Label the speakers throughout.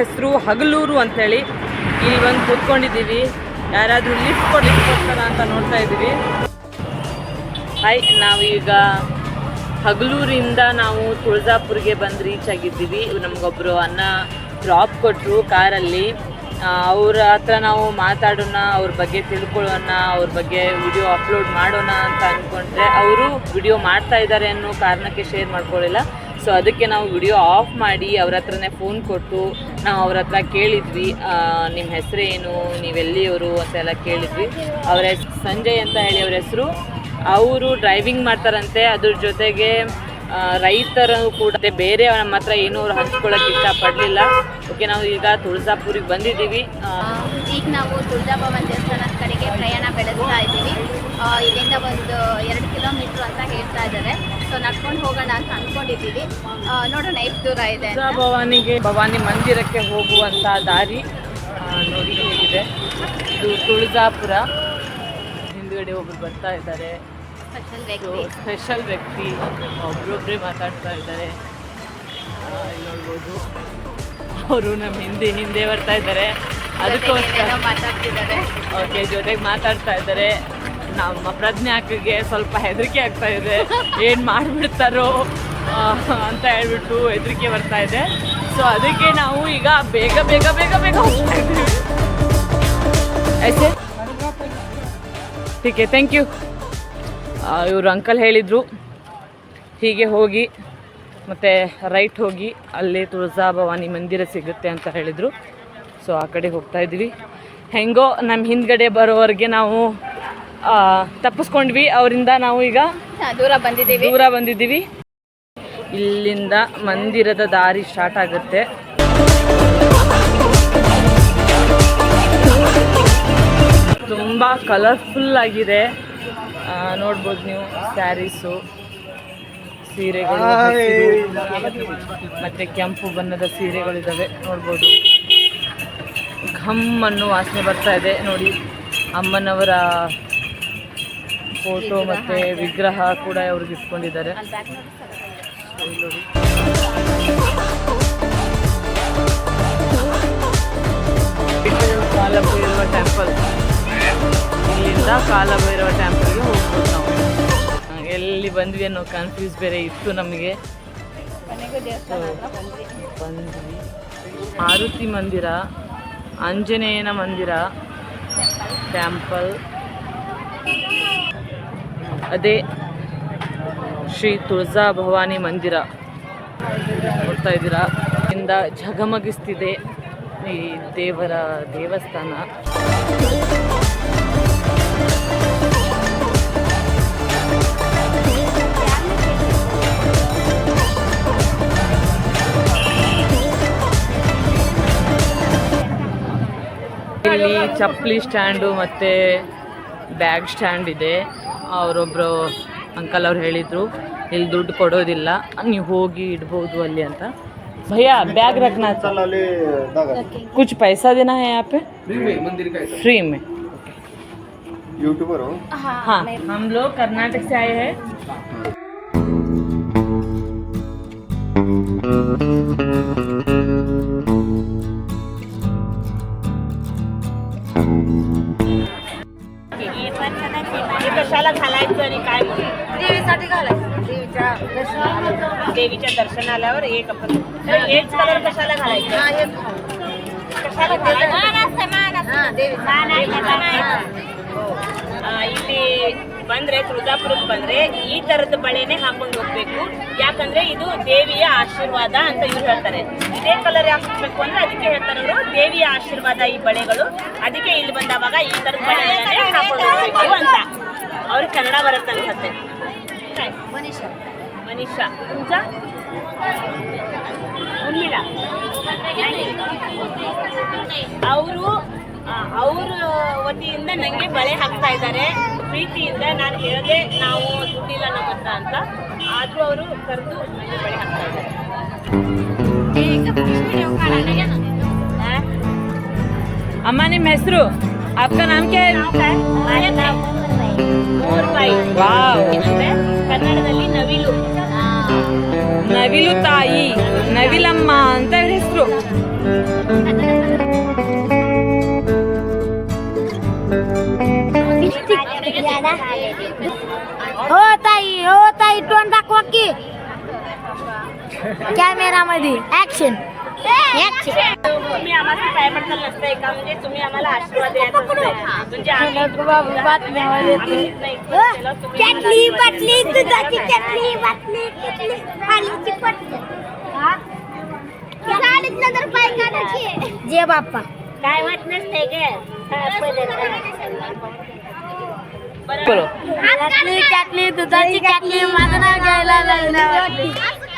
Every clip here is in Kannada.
Speaker 1: ಹೆಸರು ಹಗಲೂರು ಅಂತೇಳಿ ಇಲ್ಲಿ ಬಂದು ಕೂತ್ಕೊಂಡಿದ್ದೀವಿ. ಯಾರಾದರೂ ಲಿಫ್ಟ್ ಕೊಡ್ಲಿಕ್ಕೋಸ್ಕರ ಅಂತ ನೋಡ್ತಾ ಇದ್ದೀವಿ. ಹಾಯ್ ನಾವೀಗ ಹಗಲೂರಿಂದ ನಾವು ತುಳಜಾಪುರ್ಗೆ ಬಂದು ರೀಚ್ ಆಗಿದ್ದೀವಿ. ನಮಗೊಬ್ಬರು ಅನ್ನ ಡ್ರಾಪ್ ಕೊಟ್ಟರು ಕಾರಲ್ಲಿ. ಅವ್ರ ಹತ್ರ ನಾವು ಮಾತಾಡೋಣ, ಅವ್ರ ಬಗ್ಗೆ ತಿಳ್ಕೊಳ್ಳೋಣ, ಅವ್ರ ಬಗ್ಗೆ ವಿಡಿಯೋ ಅಪ್ಲೋಡ್ ಮಾಡೋಣ ಅಂತ ಅಂದ್ಕೊಂಡ್ರೆ ಅವರು ವಿಡಿಯೋ ಮಾಡ್ತಾ ಇದ್ದಾರೆ ಅನ್ನೋ ಕಾರಣಕ್ಕೆ ಶೇರ್ ಮಾಡ್ಕೊಳ್ಳಿಲ್ಲ. ಸೊ ಅದಕ್ಕೆ ನಾವು ವಿಡಿಯೋ ಆಫ್ ಮಾಡಿ ಅವ್ರ ಹತ್ರನೇ ಫೋನ್ ಕೊಟ್ಟು ನಾವು ಅವ್ರ ಹತ್ರ ಕೇಳಿದ್ವಿ. ನಿಮ್ಮ ಹೆಸರೇನು ನೀವೆಲ್ಲಿಯವರು ಅಂತೆಲ್ಲ ಕೇಳಿದ್ವಿ. ಅವರ ಹೆಸ್- ಸಂಜಯ್ ಅಂತ ಹೇಳಿ ಅವ್ರ ಹೆಸರು. ಅವರು ಡ್ರೈವಿಂಗ್ ಮಾಡ್ತಾರಂತೆ. ಅದ್ರ ಜೊತೆಗೆ ರೈತರು ಕೂಡ ಬೇರೆ ನಮ್ಮ ಹತ್ರ ಏನೂ ಅವ್ರು ಹಂಚ್ಕೊಳ್ಳೋಕೆ ಇಷ್ಟಪಡಲಿಲ್ಲ. ಓಕೆ ನಾವು ಈಗ ತುಳಜಾಪುರಿಗೆ ಬಂದಿದ್ದೀವಿ.
Speaker 2: ಈಗ ನಾವು ತುಳಜಾಭವನ್ ದೇವಸ್ಥಾನದ ಕಡೆಗೆ ಪ್ರಯಾಣ ಬೆಳೆಸ್ತಾ ಇದ್ದೀವಿ. ಇಲ್ಲಿಂದ ಒಂದು ಎರಡು ಕಿಲೋಮೀಟ್ರ್ ಅಂತ ಸೊ ನಡ್ಕೊಂಡು ಹೋಗೋಣ ಅಂತ ಅನ್ಕೊಂಡಿದ್ದೀವಿ. ನೋಡೋಣ ಎಷ್ಟು ದೂರ ಇದೆ
Speaker 1: ಭವಾನಿಗೆ ಭವಾನಿ ಮಂದಿರಕ್ಕೆ ಹೋಗುವಂತ ದಾರಿ ಆ, ನೋಡಿ ಹೇಗಿದೆ. ಇದು ತುಳಜಾಪುರ. ಹಿಂದ್ಗಡೆ ಒಬ್ರು ಬರ್ತಾ ಇದ್ದಾರೆ.
Speaker 2: ಸ್ಪೆಷಲ್ ವ್ಯಕ್ತಿ.
Speaker 1: ಸ್ಪೆಷಲ್ ವ್ಯಕ್ತಿ. ಒಬ್ರೊಬ್ರೆ ಮಾತಾಡ್ತಾ ಇದ್ದಾರೆ. ಆ, ಇಲ್ಲಿ ನೋಡ್ಬೋದು. ಅವರು ನಮ್ಮ ಹಿಂದೆ ಹಿಂದೆ ಬರ್ತಾ ಇದ್ದಾರೆ. ಅದಕ್ಕೋಸ್ಕರ
Speaker 2: ಏನೇನೋ ಮಾತಾಡ್ತಿದ್ದಾರೆ.
Speaker 1: ಓಕೆ ಜೊತೆಗೆ ಮಾತಾಡ್ತಾ ಇದ್ದಾರೆ. ನಮ್ಮ ಪ್ರಜ್ಞಾಕಿಗೆ ಸ್ವಲ್ಪ ಹೆದರಿಕೆ ಆಗ್ತಾ ಇದೆ. ಏನು ಮಾಡಿಬಿಡ್ತಾರೋ ಅಂತ ಹೇಳ್ಬಿಟ್ಟು ಹೆದರಿಕೆ ಬರ್ತಾ ಇದೆ. ಸೊ ಅದಕ್ಕೆ ನಾವು ಈಗ ಬೇಗ ಬೇಗ ಬೇಗ ಬೇಗ ಹೋಗ್ತಾ ಇದ್ದೀವಿ. ಟೀಕೆ ಥ್ಯಾಂಕ್ ಯು ಇವರು ಅಂಕಲ್ ಹೇಳಿದರು. ಹೀಗೆ ಹೋಗಿ, ಮತ್ತು ರೈಟ್ ಹೋಗಿ, ಅಲ್ಲಿ ತುಳಜಾ ಭವಾನಿ ಮಂದಿರ ಸಿಗುತ್ತೆ ಅಂತ ಹೇಳಿದರು. ಸೊ ಆ ಕಡೆ ಹೋಗ್ತಾ ಇದ್ದೀವಿ. ಹೆಂಗೋ ನಮ್ಮ ಹಿಂದ್ಗಡೆ ಬರೋವರೆಗೆ ನಾವು ತಪ್ಪಿಸ್ಕೊಂಡ್ವಿ. ಅವರಿಂದ ನಾವು ಈಗ
Speaker 2: ದೂರ ಬಂದಿದ್ದೀವಿ.
Speaker 1: ದೂರ ಬಂದಿದ್ದೀವಿ. ಇಲ್ಲಿಂದ ಮಂದಿರದ ದಾರಿ ಸ್ಟಾರ್ಟ್ ಆಗುತ್ತೆ. ತುಂಬ ಕಲರ್ಫುಲ್ ಆಗಿದೆ. ನೋಡ್ಬೋದು ನೀವು ಸ್ಯಾರೀಸು ಸೀರೆಗಳು ಮತ್ತು ಮತ್ತೆ ಕೆಂಪು ಬಣ್ಣದ ಸೀರೆಗಳಿದ್ದಾವೆ ನೋಡ್ಬೋದು. ಘಮ್ ಅನ್ನೋ ವಾಸನೆ ಬರ್ತಾ ಇದೆ. ನೋಡಿ ಅಮ್ಮನವರ ಫೋಟೋ ಮತ್ತೆ ವಿಗ್ರಹ ಕೂಡ ಅವ್ರಿಗೆ ಇಟ್ಕೊಂಡಿದ್ದಾರೆ. ಕಾಲಭೈರವ ಟೆಂಪಲ್ ಇಲ್ಲಿಂದ ಕಾಲಭೈರವ ಟೆಂಪಲ್ಗೆ ಹೋಗ್ಬೋದು ನಾವು. ಎಲ್ಲಿ ಬಂದ್ವಿ ಅನ್ನೋ ಕನ್ಫ್ಯೂಸ್ ಬೇರೆ ಇತ್ತು ನಮಗೆ.
Speaker 2: ಬಂದ್ವಿ.
Speaker 1: ಮಾರುತಿ ಮಂದಿರ, ಆಂಜನೇಯನ ಮಂದಿರ ಟೆಂಪಲ್ ಅದೇ ಶ್ರೀ ತುಳಜಾ ಭವಾನಿ ಮಂದಿರ. ನೋಡ್ತಾ ಇದ್ದೀರಾ? ಇಂದ ಝಗಮಗಿಸ್ತಿದೆ ಈ ದೇವರ ದೇವಸ್ಥಾನ. ಇಲ್ಲಿ ಚಪ್ಪಲಿ ಸ್ಟ್ಯಾಂಡು ಮತ್ತು ಬ್ಯಾಗ್ ಸ್ಟ್ಯಾಂಡ್ ಇದೆ. ಅವರೊಬ್ಬರು ಅಂಕಲ್ ಅವ್ರು ಹೇಳಿದರು ಇಲ್ಲಿ ದುಡ್ಡು ಕೊಡೋದಿಲ್ಲ ನೀವು ಹೋಗಿ ಇಡ್ಬೋದು ಅಲ್ಲಿ ಅಂತ ಭಯ್ಯ ಬ್ಯಾಗ್ रखना
Speaker 3: चल अली दागा
Speaker 1: कुछ पैसा देना है यहाँ पे
Speaker 3: फ्री में मंदिर का
Speaker 1: फ्री में
Speaker 3: यूट्यूबर हो
Speaker 2: ಹಾ
Speaker 1: हाँ हम लोग कर्नाटक से आए हैं देवीच्या दर्शनाल्यावर एक आपण तर हेच कलर कशाला घालायचं कशाला ಆ, ಇಲ್ಲಿ ಬಂದ್ರೆ ತುಳಜಾಪುರಕ್ಕೆ ಬಂದ್ರೆ ಈ ತರದ ಬಳೆನೆ ಹಾಕೊಂಡು ಹೋಗ್ಬೇಕು ಯಾಕಂದ್ರೆ ಇದು ದೇವಿಯ ಆಶೀರ್ವಾದ ಅಂತ ಇವ್ರು ಹೇಳ್ತಾರೆ ಇದೇ ಕಲರ್ ಯಾಕೆ ಹಾಕ್ಬೇಕು ಅಂದ್ರೆ ಅದಕ್ಕೆ ಹೇಳ್ತಾರೆ ಅವರು ದೇವಿಯ ಆಶೀರ್ವಾದ ಈ ಬಳೆಗಳು ಅದಕ್ಕೆ ಇಲ್ಲಿ ಬಂದವಾಗ ಈ ತರದ ಬಳೆಗಳನ್ನೇ ಹಾಕೊಂಡು ಹೋಗ್ಬೇಕು ಅಂತ ಅವ್ರಿಗೆ ಕನ್ನಡ ಬರುತ್ತೆ ಅನ್ಸುತ್ತೆ
Speaker 2: ಮನೀಷಾ
Speaker 1: मनीषा तुमचा उर्मिला ಅವರು ಅವ್ರ ವತಿಯಿಂದ ನನಗೆ ಬಳೆ ಹಾಕ್ತಾ ಇದ್ದಾರೆ ಪ್ರೀತಿಯಿಂದ ನಾನು ಹೇಳಿದೆ ನಾವು ದುಡ್ಡಿಲ್ಲ ನಮ್ಮ ಹತ್ರ ಅಂತ ಆದರೂ ಅವರು ಕರೆದು ನನಗೆ ಬಳೆ ಹಾಕ್ತಾ ಇದ್ದಾರೆ ಅಮ್ಮ ನಿಮ್ಮ ಹೆಸರು आपका नाम क्या है ಮೂರ್ಬಾಯಿ ವಾವ್ ಅಂದ್ರೆ ಕನ್ನಡದಲ್ಲಿ ನವಿಲು నవిలు తాయి నవిలమ్మ అంత హెసరు
Speaker 4: हो ताई हो ताई तोंड दाखवा की. कॅमेरामध्ये ऍक्शन ऍक्शन
Speaker 5: तुम्ही आम्हाला काय पडताल नसतंय का म्हणजे तुम्ही आम्हाला आशीर्वाद द्यायचा असतंय. म्हणजे आम्ही-
Speaker 4: बातम्यामध्ये
Speaker 5: आम्ही नाही केलं, तुम्ही आम्हाला
Speaker 4: चटणी
Speaker 5: आशीर्वाद
Speaker 4: बाटली
Speaker 5: द्यायचा.
Speaker 4: दुधाची चटणी बाटली किटली पाणीची पटली साडीत नजर पाय काढायची. जे बाप्पा. काय वाट नसते
Speaker 5: बोलो.
Speaker 4: चटणी चटणी दुधाची चटणी माझं नाव घ्यायला लागलं.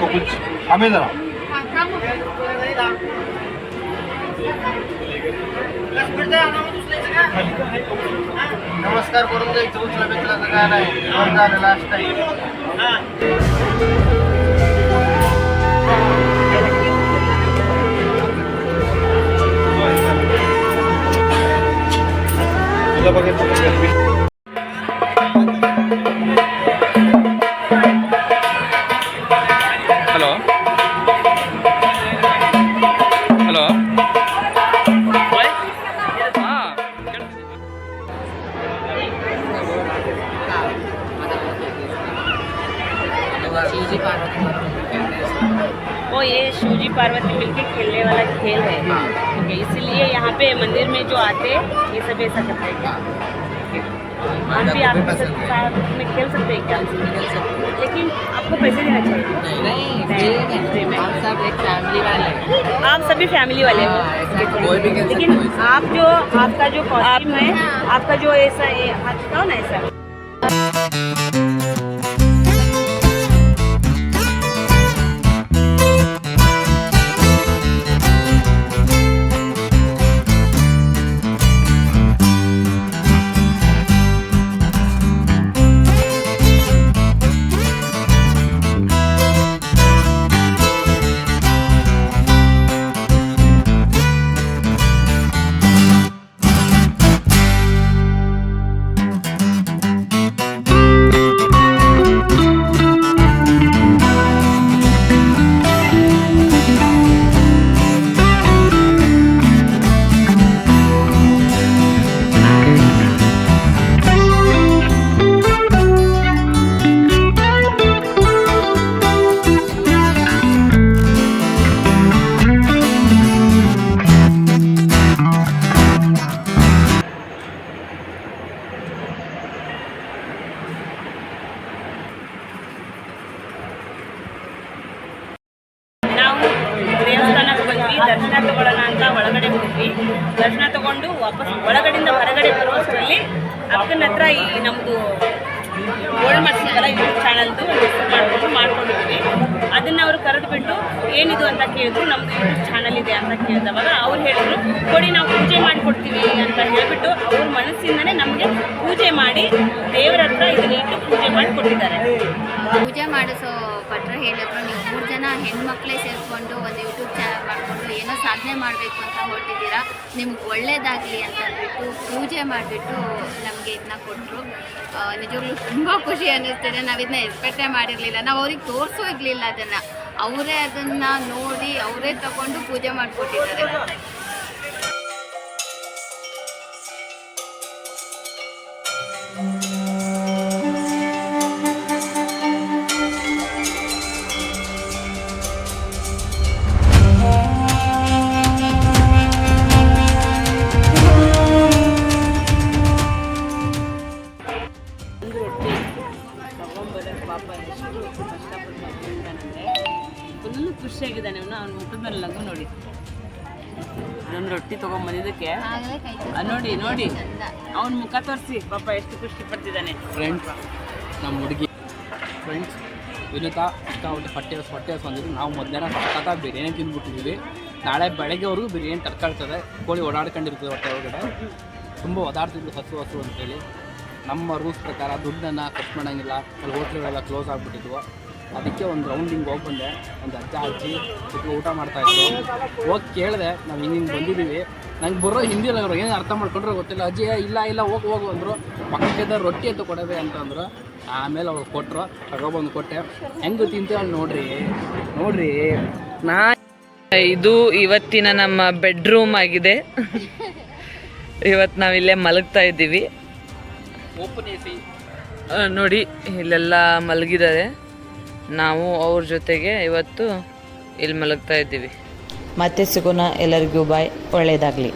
Speaker 3: आपको कुछ हमें जरा. नमस्कार करून द्यायचं उचला बिचला काय नाही. लास्ट
Speaker 5: टाईम भी आपके साथ साथ में खेल सकते हैं क्या? लेकिन आपको पैसे देना चाहिए। नहीं फ्री
Speaker 6: सब एक फैमिली वाले
Speaker 5: आप सभी फैमिली वाले हो।
Speaker 6: हाँ,
Speaker 5: लेकिन आप जो आपका जो कॉस्ट्यूम है आपका जो ऐसा हाथ ना ऐसा? ದರ್ಶನ ತಗೊಳ್ಳೋಣ ಅಂತ ಒಳಗಡೆ ಹೋದ್ವಿ. ದರ್ಶನ ತಗೊಂಡು ವಾಪಸ್ ಒಳಗಡೆಯಿಂದ ಹೊರಗಡೆ ಬರೋಷ್ಟರಲ್ಲಿ ಅಕ್ಕನ ಹತ್ರ ಈ ನಮ್ಮದು ಗೋಲ್ಡ್ ಮಾಡ್ಸಿದ್ವಲ್ಲ ಯೂಟ್ಯೂಬ್ ಚಾನಲ್ದು ಮಾಡಿಕೊಂಡು ಮಾಡ್ಕೊಂಡಿದ್ವಿ. ಅದನ್ನು ಅವರು ಕರೆದುಬಿಟ್ಟು ಏನಿದು ಅಂತ ಕೇಳಿದ್ರು ನಮ್ಮದು ಯೂಟ್ಯೂಬ್ ಚಾನಲ್ ಇದೆ ಅಂತ ಕೇಳಿದವಾಗ ಅವ್ರು ಹೇಳಿದ್ರು, ಕೊಡಿ ನಾವು ಪೂಜೆ ಮಾಡಿಕೊಡ್ತೀವಿ ಅಂತ ಹೇಳಿಬಿಟ್ಟು ಅವ್ರ ಮನಸ್ಸಿಂದನೇ ನಮಗೆ ಪೂಜೆ ಮಾಡಿ ದೇವರ ಹತ್ರ ಇದನ್ನ ಇಟ್ಟು ಪೂಜೆ ಮಾಡಿ ಕೊಟ್ಟಿದ್ದಾರೆ
Speaker 2: ಪೂಜೆ ಮಾಡಿಸೋ ಭಟ್ರು ಹೇಳಿದ್ರು. ನೀವು ಮೂರು ಜನ ಹೆಣ್ಮಕ್ಳೇ ಸೇರಿಕೊಂಡು ಒಂದು ಯೂಟ್ಯೂಬ್ ಚಾನಲ್ ಏನೋ ಸಾಧನೆ ಮಾಡಬೇಕು ಅಂತ ಹೊರಟಿದ್ದೀರಾ? ನಿಮ್ಗೆ ಒಳ್ಳೇದಾಗಲಿ ಅಂತ ಅಂದ್ಬಿಟ್ಟು ಪೂಜೆ ಮಾಡಿಬಿಟ್ಟು ನಮಗೆ ಇದನ್ನ ಕೊಟ್ಟರು ನಿಜವಾಗ್ಲೂ ತುಂಬ ಖುಷಿ ಅನ್ನಿಸ್ತಿದೆ. ನಾವು ಇದನ್ನ ಎಕ್ಸ್ಪೆಕ್ಟೇ ಮಾಡಿರಲಿಲ್ಲ. ನಾವು ಅವ್ರಿಗೆ ತೋರಿಸೋ ಇರಲಿಲ್ಲ ಅದನ್ನು. ಅವರೇ ಅದನ್ನು ನೋಡಿ ಅವರೇ ತಗೊಂಡು ಪೂಜೆ ಮಾಡಿಕೊಟ್ಟಿದ್ದಾರೆ.
Speaker 5: ನೋಡಿ ನೋಡಿ. ಅವನ ಮುಖ ತೋರಿಸಿ. ಪಾಪ ಎಷ್ಟು ಖುಷಿ ಪಡ್ತಿದ್ದಾನೆ.
Speaker 7: ಫ್ರೆಂಡ್ಸ್ ನಮ್ಮ ಹುಡುಗಿ. ಫ್ರೆಂಡ್ಸ್ ವಿನುತಾ ಸಿಕ್ಕಾಪಟ್ಟೆ ಹೊಟ್ಟೆ ಹೊಟ್ಟೆ ಹೊಸ ಅಂದಿದ್ದು ನಾವು ಮಧ್ಯಾಹ್ನ ಸಖತ್ತ ಬಿರಿಯಾನಿ ತಿಂದ್ಬಿಟ್ಟಿದ್ದೀವಿ ನಾಳೆ ಬೆಳಗ್ಗೆವರೆಗೂ ಬಿರಿಯಾನಿ ತಡ್ಕೊಳ್ತದೆ ಕೋಳಿ ಓಡಾಡ್ಕೊಂಡಿರ್ತದೆ ಹೊಟ್ಟೆ ಒಳಗಡೆ. ತುಂಬ ಓದಾಡ್ತಿದ್ವಿ ಹಸು ಹಸು ಅಂತೇಳಿ. ನಮ್ಮ ರೂಲ್ಸ್ ಪ್ರಕಾರ ದುಡ್ಡನ್ನು ಖರ್ಚು ಮಾಡೋಂಗಿಲ್ಲ. ಅಲ್ಲಿ ಹೋಟ್ಲುಗಳೆಲ್ಲ ಕ್ಲೋಸ್ ಆಗಿಬಿಟ್ಟಿದ್ವು. ಅದಕ್ಕೆ ಒಂದು ರೌಂಡಿಂಗ್ ಹೋಗಿ ಬಂದೆ. ಒಂದು ಅಜ್ಜ ಅಜ್ಜಿ ಜೊತೆ ಊಟ ಮಾಡ್ತಾಯಿದ್ರು ಹೋಗಿ ಕೇಳಿದೆ ನಾವು ಹಿಂಗೆ ಹಿಂಗೆ ಬಂದಿದ್ದೀವಿ ನಂಗೆ ಬರೋ ಹಿಂದಿಯಲ್ಲಿ ಅವ್ರು ಏನು ಅರ್ಥ ಮಾಡ್ಕೊಂಡ್ರೆ ಗೊತ್ತಿಲ್ಲ. ಅಜ್ಜಿ ಇಲ್ಲ ಇಲ್ಲ ಹೋಗಿ ಹೋಗು ಅಂದರು. ಪಕ್ಕದ ರೊಟ್ಟಿ ಅಂತ ಕೊಡೋದೆ ಅಂತಂದರು ಆಮೇಲೆ ಅವ್ರು ಕೊಟ್ಟರು ತಗೊಬಂದು ಕೊಟ್ಟೆ. ಹೆಂಗೆ ತಿಂತೀವಿ ನೋಡ್ರಿ. ನೋಡ್ರಿ.
Speaker 1: ನಾ ಇದು ಇವತ್ತಿನ ನಮ್ಮ ಬೆಡ್ರೂಮ್ ಆಗಿದೆ. ಇವತ್ತು ನಾವಿಲ್ಲೇ ಮಲಗ್ತಾ ಇದ್ದೀವಿ.
Speaker 7: ಓಪನ್ ಎ ಸಿ
Speaker 1: ನೋಡಿ ಇಲ್ಲೆಲ್ಲ ಮಲಗಿದ್ದಾರೆ ನಾವು ಅವ್ರ ಜೊತೆಗೆ ಇವತ್ತು ಇಲ್ಲಿ ಮಲಗ್ತಾ ಇದ್ದೀವಿ.
Speaker 8: ಮತ್ತೆ ಸಿಗೋಣ ಎಲ್ಲರಿಗೂ ಬಾಯ್ ಒಳ್ಳೆಯದಾಗಲಿ